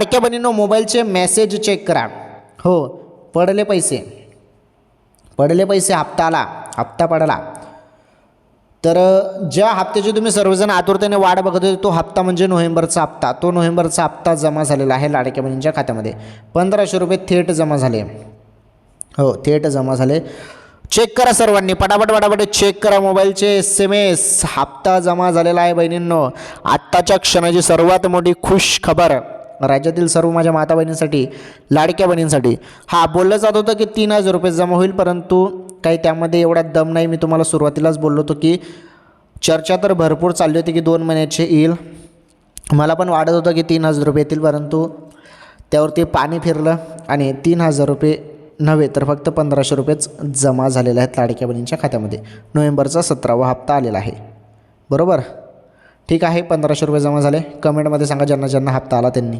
लाडक्या बहिणींनो मोबाईलचे message check करा. हो पडले पैसे. पडले पैसे हप्ता आला. हप्ता पडला. तर ज्या हप्त्याची तुम्ही सर्वजण आतुरतेने वाट बघत होते तो हप्ता म्हणजे नोव्हेंबरचा हप्ता. तो नोव्हेंबरचा हप्ता जमा झालेला आहे लाडक्या बहिणींच्या खात्यामध्ये. पंधराशे रुपये थेट जमा झाले. हो थेट जमा झाले. चेक करा सर्वांनी. पटापट पटापट चेक करा मोबाईलचे एस एम एस हप्ता जमा झालेला आहे बहिणींनो. आत्ताच्या क्षणाची सर्वात मोठी खुश खबर. राज्यातील सर्व माझ्या माता बहिणींसाठी लाडक्या बहिणींसाठी. हा बोललं जात होतं की तीन हजार रुपये जमा होईल परंतु काही त्यामध्ये एवढा दम नाही. मी तुम्हाला सुरुवातीलाच बोललो होतो की चर्चा तर भरपूर चालली होती की दोन महिन्याचे येईल. मला पण वाटत होतं की तीन हजार रुपये येतील परंतु त्यावरती पाणी फिरलं आणि तीन हजार रुपये नव्हे तर फक्त पंधराशे रुपयेच जमा झालेले आहेत लाडक्या बहिणींच्या खात्यामध्ये. नोव्हेंबरचा सतरावा हप्ता आलेला आहे. बरोबर? ठीक आहे पंधराशे रुपये जमा झाले. कमेंटमध्ये सांगा ज्यांना ज्यांना हप्ता आला त्यांनी.